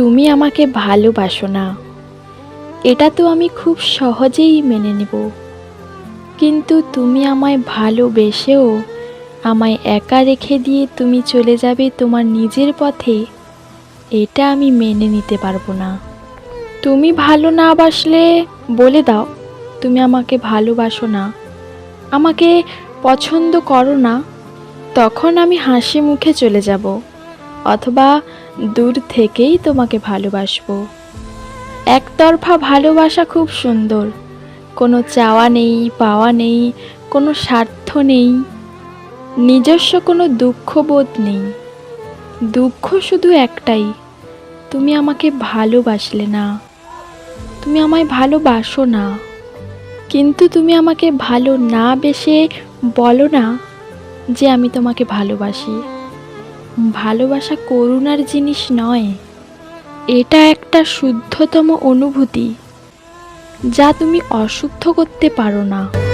তুমি আমাকে ভালোবাসো না। এটা তো আমি খুব সহজেই মেনে নেব। কিন্তু তুমি আমায় ভালোবেসেও আমায় একা রেখে দিয়ে তুমি চলে যাবে তোমার নিজের পথে, এটা আমি মেনে নিতে পারব না। তুমি ভালো না বাসলে, বলে দাও, তুমি আমাকে ভালোবাসো না। আমাকে পছন্দ করো না। তখন আমি হাসি মুখে চলে যাব। অথবা দূর থেকেই তোমাকে ভালোবাসবো। একতরফা ভালোবাসা খুব সুন্দর। কোনো চাওয়া নেই, পাওয়া নেই, কোনো স্বার্থ নেই। নিজস্ব কোনো দুঃখবোধ নেই। দুঃখ শুধু একটাই, তুমি আমাকে ভালোবাসলে না। তুমি আমায় ভালোবাসো না। কিন্তু তুমি আমাকে ভালো না বেসে বলো না যে আমি তোমাকে ভালোবাসি। ভালোবাসা করুণার জিনিস নয়। এটা একটা শুদ্ধতম অনুভূতি যা তুমি অশুদ্ধ করতে পারো না।